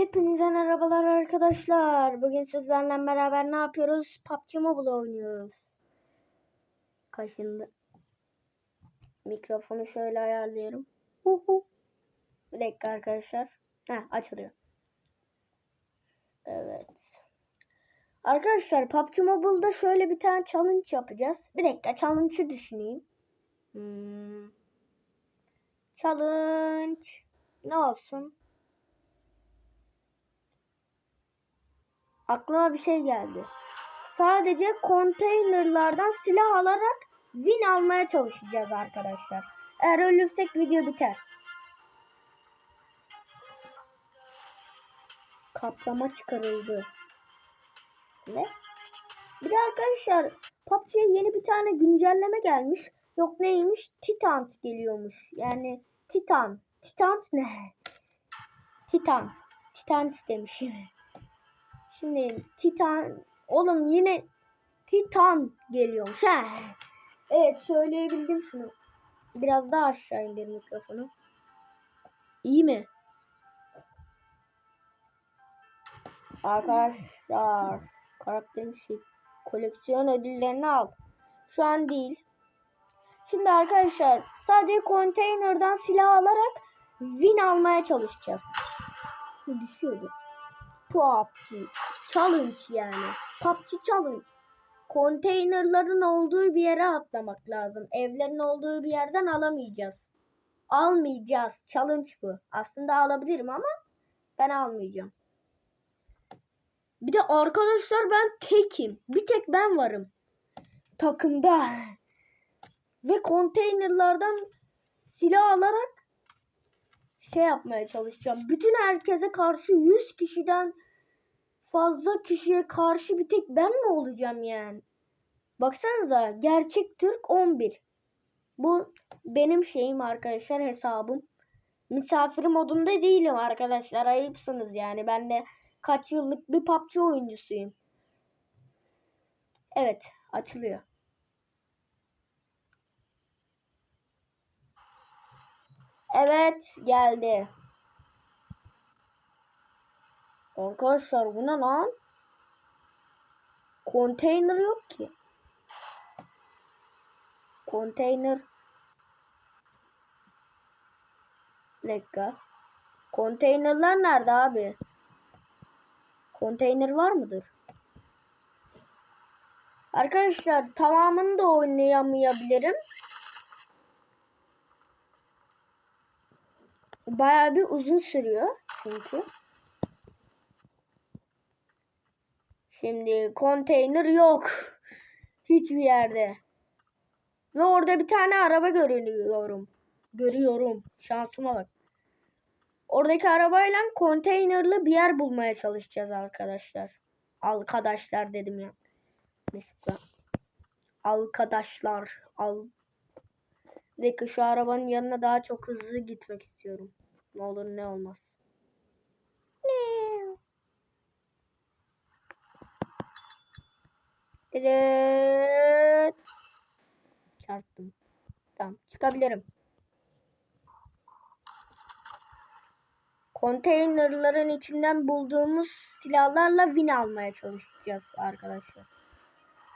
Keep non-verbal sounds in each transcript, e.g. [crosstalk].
Hepinize merhabalar arkadaşlar. Bugün sizlerle beraber ne yapıyoruz? PUBG Mobile oynuyoruz. Kaşındı. Mikrofonu şöyle ayarlıyorum. Hu hu. Bir dakika arkadaşlar. Heh, açılıyor. Evet. Arkadaşlar PUBG Mobile'da şöyle bir tane challenge yapacağız. Bir dakika challenge'ı düşüneyim. Hmm. Challenge ne olsun? Aklıma bir şey geldi. Sadece konteynerlardan silah alarak win almaya çalışacağız arkadaşlar. Eğer ölürsek video biter. Kaplama çıkarıldı. Ne? Bir de arkadaşlar PUBG'ye yeni bir tane güncelleme gelmiş. Yok neymiş? Titan geliyormuş. Yani Titan. Titan ne? Titan. Titan demişim. [laughs] Şimdi Titan oğlum yine Titan geliyormuş ha. Evet söyleyebildim şunu. Biraz daha aşağı indir mikrofonu. İyi mi? Arkadaşlar karakterin şey koleksiyon ödüllerini al. Şu an değil. Şimdi arkadaşlar sadece konteynerden silah alarak win almaya çalışacağız. Düşüyordu. PUBG Challenge yani. PUBG Challenge. Konteynerların olduğu bir yere atlamak lazım. Evlerin olduğu bir yerden alamayacağız. Almayacağız. Challenge bu. Aslında alabilirim ama ben almayacağım. Bir de arkadaşlar ben tekim. Bir tek ben varım. Takımda. [laughs] Ve konteynerlardan silah alarak şey yapmaya çalışacağım. Bütün herkese karşı 100 kişiden fazla kişiye karşı bir tek ben mi olacağım yani? Baksanıza gerçek Türk 11. Bu benim şeyim arkadaşlar hesabım. Misafir modunda değilim arkadaşlar. Ayıpsınız yani. Ben de kaç yıllık bir PUBG oyuncusuyum. Evet açılıyor. Evet geldi. Arkadaşlar bu ne lan? Konteyner yok ki. Konteyner. Bir dakika. Konteynerler nerede abi? Konteyner var mıdır? Arkadaşlar tamamını da oynayamayabilirim. Bayağı bir uzun sürüyor çünkü. Şimdi konteyner yok. Hiçbir yerde. Ve orada bir tane araba görüyorum. Görüyorum. Şansıma bak. Oradaki arabayla konteynerlı bir yer bulmaya çalışacağız arkadaşlar. Arkadaşlar dedim ya. Mesela. Arkadaşlar. Al. Dakika şu arabanın yanına daha çok hızlı gitmek istiyorum. Ne olur ne olmaz. Evet. Çarptım. Tamam çıkabilirim. Konteynerların içinden bulduğumuz silahlarla win almaya çalışacağız arkadaşlar.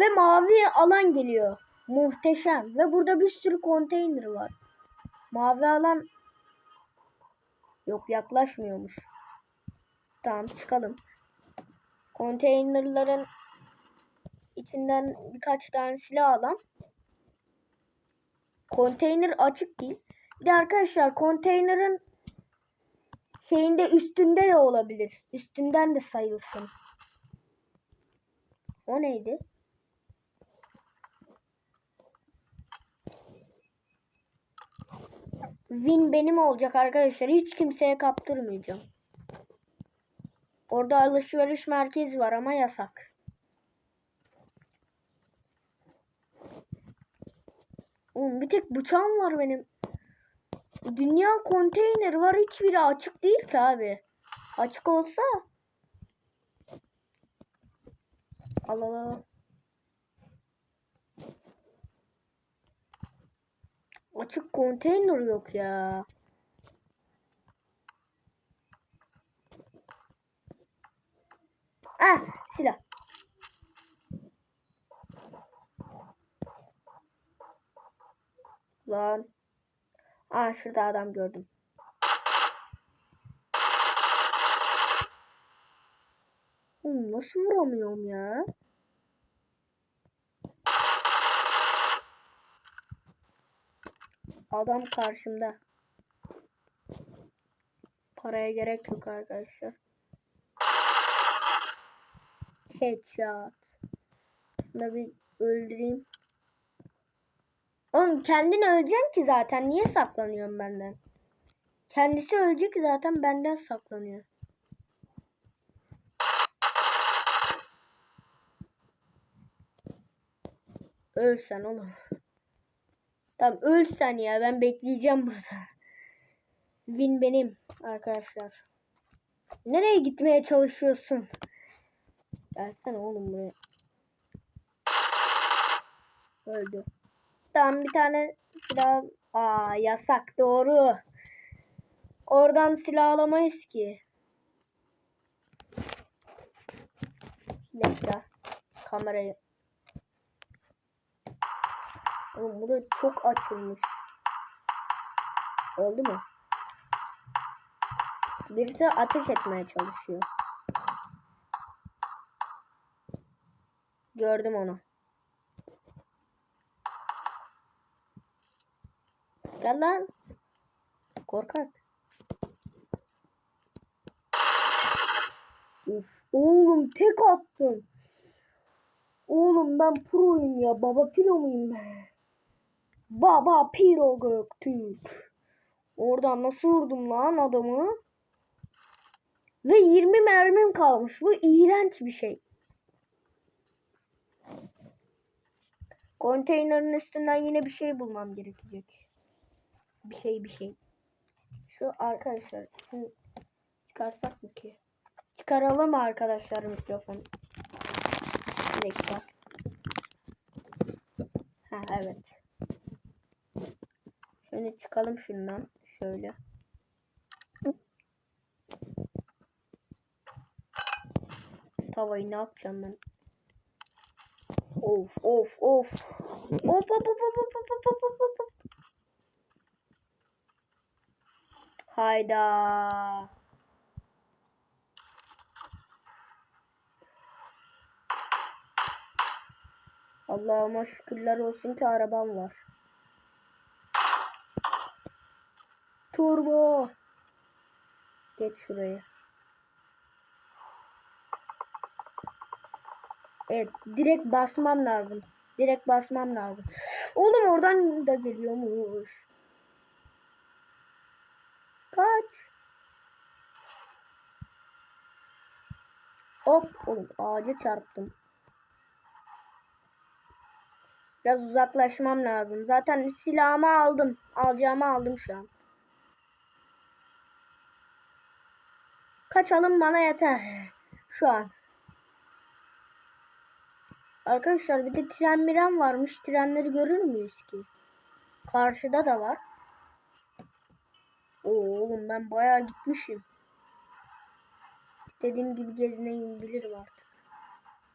Ve mavi alan geliyor. Muhteşem. Ve burada bir sürü konteyner var. Mavi alan yok yaklaşmıyormuş. Tamam çıkalım. Konteynerların içinden birkaç tane silah alan. Konteyner açık değil. Bir de arkadaşlar konteynerin şeyinde üstünde de olabilir. Üstünden de sayılsın. O neydi? Win benim olacak arkadaşlar. Hiç kimseye kaptırmayacağım. Orada alışveriş merkezi var ama yasak. Oğlum bir tek bıçağım var benim. Dünya konteyner var hiçbiri açık değil ki abi. Açık olsa. Al al al. Açık konteyner yok ya. Ha silah. Lan. Aa şurada adam gördüm. Oğlum nasıl vuramıyorum ya? Adam karşımda. Paraya gerek yok arkadaşlar. Headshot. Şunu bir öldüreyim. Oğlum kendin öleceksin ki zaten. Niye saklanıyorsun benden? Kendisi ölecek zaten benden saklanıyor. Ölsen oğlum. Tamam ölsen ya ben bekleyeceğim burada. Win benim arkadaşlar. Nereye gitmeye çalışıyorsun? Gelsene oğlum buraya. Öldü. Tamam bir tane silah. Aa yasak doğru. Oradan silah alamayız ki. Dakika. Kamerayı. Oğlum burada çok açılmış. Oldu mu? Birisi ateş etmeye çalışıyor. Gördüm onu. Gel lan. Korkak. Uf, oğlum tek attım. Oğlum ben proyum ya. Baba piro muyum ben? Baba piro Göktürk. Oradan nasıl vurdum lan adamı? Ve 20 mermim kalmış. Bu iğrenç bir şey. Konteynerin üstünden yine bir şey bulmam gerekecek. Bir şey bir şey. Şu arkadaşlar şunu çıkarsak mı ki? Çıkaralım arkadaşlar mikrofonu? Bir dakika. Ha evet. Şöyle çıkalım şundan. Şöyle. Tavayı ne yapacağım ben? Of of of. Of of of of of of of of of of. Hayda. Allah'ıma şükürler olsun ki arabam var. Turbo. Geç şuraya. Evet, direkt basmam lazım. Direkt basmam lazım. Oğlum oradan da geliyormuş. Kaç. Hop oğlum ağaca çarptım. Biraz uzaklaşmam lazım. Zaten silahımı aldım. Alacağımı aldım şu an. Kaçalım bana yeter. Şu an. Arkadaşlar bir de tren miren varmış. Trenleri görür müyüz ki? Karşıda da var. Oo, oğlum ben bayağı gitmişim. İstediğim gibi gezinebilirim artık.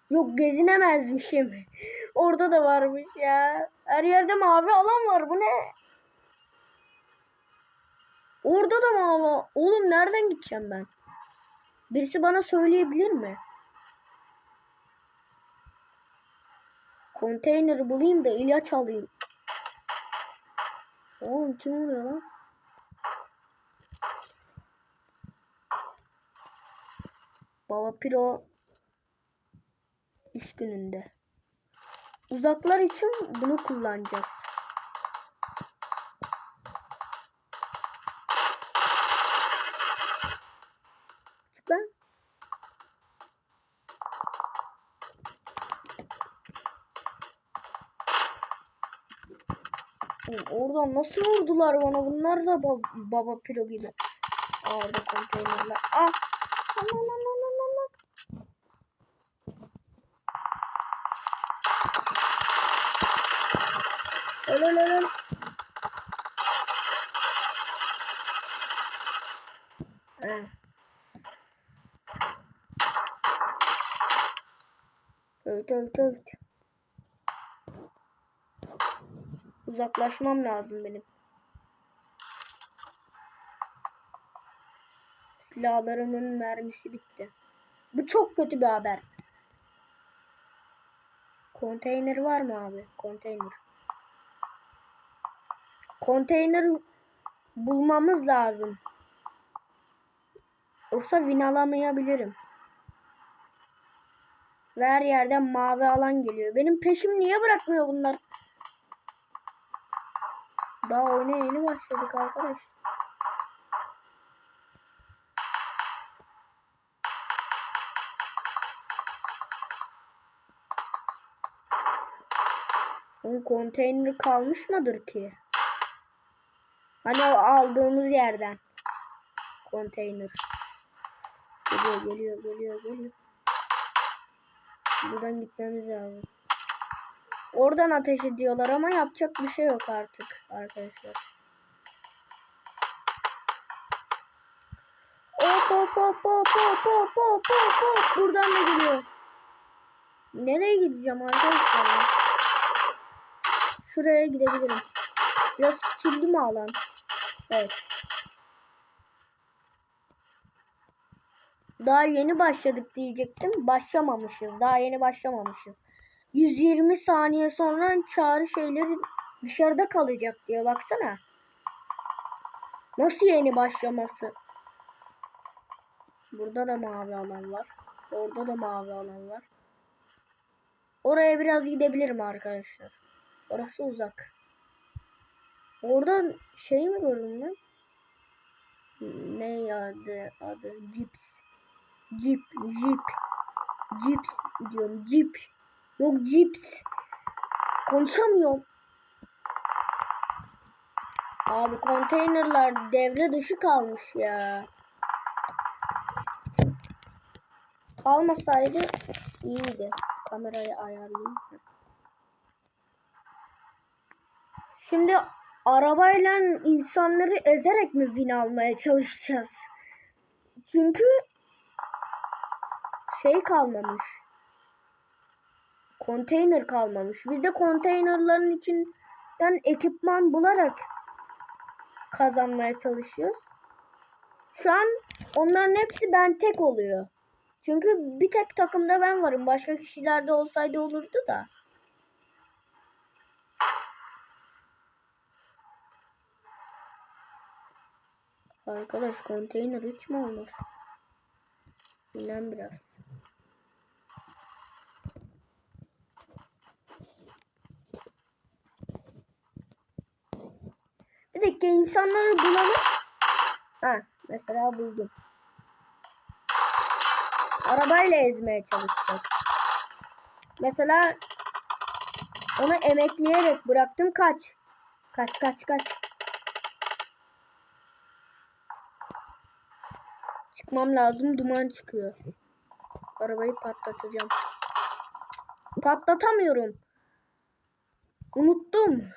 Yok gezinemezmişim. [laughs] Orada da varmış ya. Her yerde mavi alan var. Bu ne? Orada da mavi. Oğlum nereden gideceğim ben? Birisi bana söyleyebilir mi? Konteyneri bulayım da ilaç alayım. Oğlum kim oluyor lan? Baba Piro iş gününde. Uzaklar için bunu kullanacağız. Oğlum Oradan nasıl vurdular bana? Bunlar da baba, baba piro gibi. Aa, Orada konteynerler. Ah! Lan lan Evet evet evet. Uzaklaşmam lazım benim. Silahlarımın mermisi bitti. Bu çok kötü bir haber. Konteyner var mı abi? Konteyner. Konteyner bulmamız lazım. Yoksa win alamayabilirim. Ve her yerden mavi alan geliyor. Benim peşim niye bırakmıyor bunlar? Daha oyuna yeni başladık arkadaş. Onun konteyner kalmış mıdır ki? Hani o aldığımız yerden. Konteyner. Geliyor geliyor geliyor geliyor. Buradan gitmemiz lazım. Oradan ateş ediyorlar ama yapacak bir şey yok artık arkadaşlar. Hop hop hop hop hop hop hop hop hop. Buradan da geliyor. Nereye gideceğim arkadaşlar? ya? Şuraya gidebilirim. Biraz küçüldü mü alan? Evet. Daha yeni başladık diyecektim. Başlamamışız. Daha yeni başlamamışız. 120 saniye sonra çağrı şeyleri dışarıda kalacak diyor. Baksana. Nasıl yeni başlaması? Burada da mavi alan var. Orada da mavi alan var. Oraya biraz gidebilirim arkadaşlar. Orası uzak. Oradan şey mi gördüm ben? Ne adı adı? Cips. Jeep, Jeep. Cips diyorum. Jeep. Yok cips. Konuşamıyorum. Abi konteynerler devre dışı kalmış ya. Kalmasaydı iyiydi. Şu kamerayı ayarlayayım. Şimdi arabayla insanları ezerek mi win almaya çalışacağız? Çünkü şey kalmamış. Konteyner kalmamış. Biz de konteynerların içinden ekipman bularak kazanmaya çalışıyoruz. Şu an onların hepsi ben tek oluyor. Çünkü bir tek takımda ben varım. Başka kişilerde olsaydı olurdu da. Arkadaş konteyner hiç mi olmaz? Bilmem biraz. Bir dakika insanları bulalım. Ha mesela buldum. Arabayla ezmeye çalışacağız. Mesela onu emekleyerek bıraktım kaç. Kaç kaç kaç. Çıkmam lazım duman çıkıyor. Arabayı patlatacağım. Patlatamıyorum. Unuttum.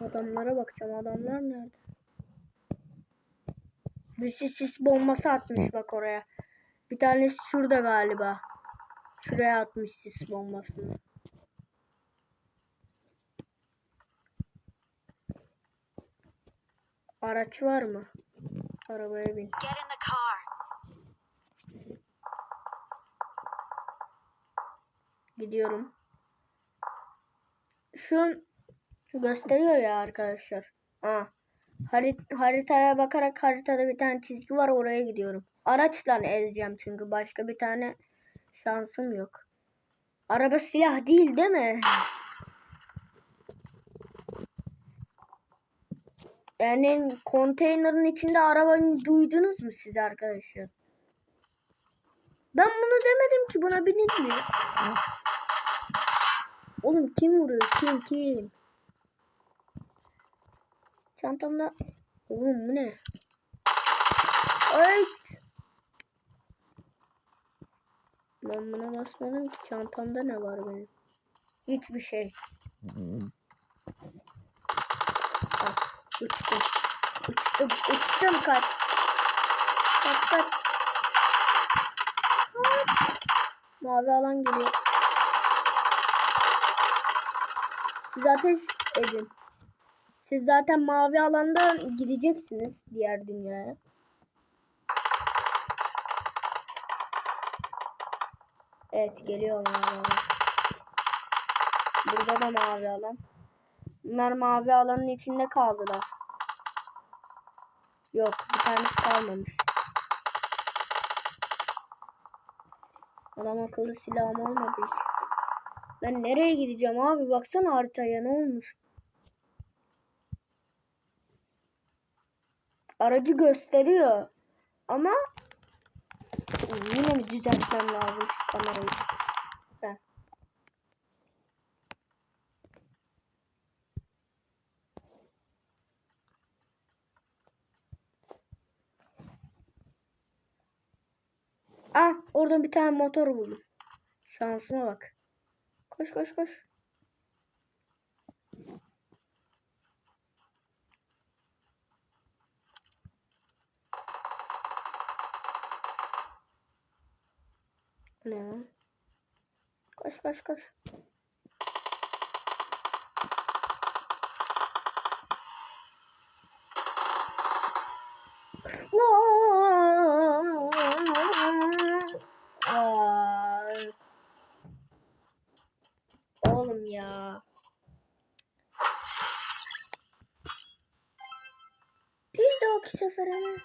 Adamlara bakacağım. Adamlar nerede? Birisi sis bombası atmış bak oraya. Bir tanesi şurada galiba. Şuraya atmış sis bombasını. Araç var mı? Arabaya bin. Get in the car. Gidiyorum. Şu an gösteriyor ya arkadaşlar. Ha. Harit haritaya bakarak haritada bir tane çizgi var oraya gidiyorum. Araçla ezeceğim çünkü başka bir tane şansım yok. Araba silah değil değil mi? Yani konteynerin içinde arabayı duydunuz mu siz arkadaşlar? Ben bunu demedim ki buna binilmiyor. Oğlum kim vuruyor? Kim kim? Çantamda... Oğlum bu ne? Ay! Ben buna basmadım ki çantamda ne var benim? Hiçbir şey. Bak, uçtum. Uçtum, uçtum kaç. Kaç kaç. Mavi alan geliyor. Siz ateş edin. Siz zaten mavi alanda gideceksiniz diğer dünyaya. Evet geliyor mavi alan. Burada da mavi alan. Bunlar mavi alanın içinde kaldılar. Yok bir tanesi kalmamış. Adam akıllı silahım olmadı hiç. Ben nereye gideceğim abi? Baksana haritaya ne olmuş? Aracı gösteriyor. Ama yine mi düzeltmem lazım şu kamerayı? Ah oradan bir tane motor buldum. Şansıma bak. Koş koş koş. Ne? Koş koş koş. Oğlum ya. Bir dahaki sefere?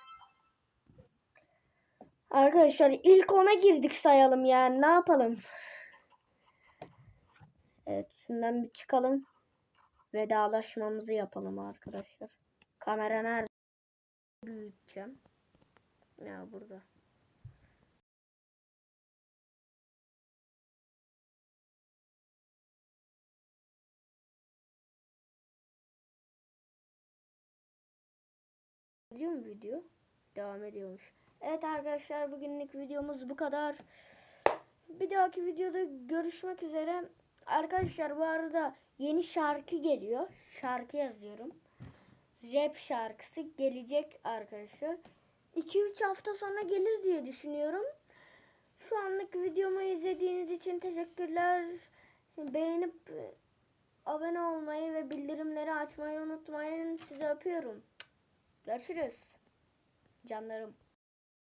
Arkadaşlar ilk ona girdik sayalım yani ne yapalım? Evet şundan bir çıkalım. Vedalaşmamızı yapalım arkadaşlar. Kamera nerede? Büyüteceğim. Ya burada. Gidiyor mu video? Devam ediyormuş. Evet arkadaşlar bugünlük videomuz bu kadar. Bir dahaki videoda görüşmek üzere. Arkadaşlar bu arada yeni şarkı geliyor. Şarkı yazıyorum. Rap şarkısı gelecek arkadaşlar. 2-3 hafta sonra gelir diye düşünüyorum. Şu anlık videomu izlediğiniz için teşekkürler. Beğenip e, abone olmayı ve bildirimleri açmayı unutmayın. Sizi öpüyorum. Görüşürüz. Canlarım.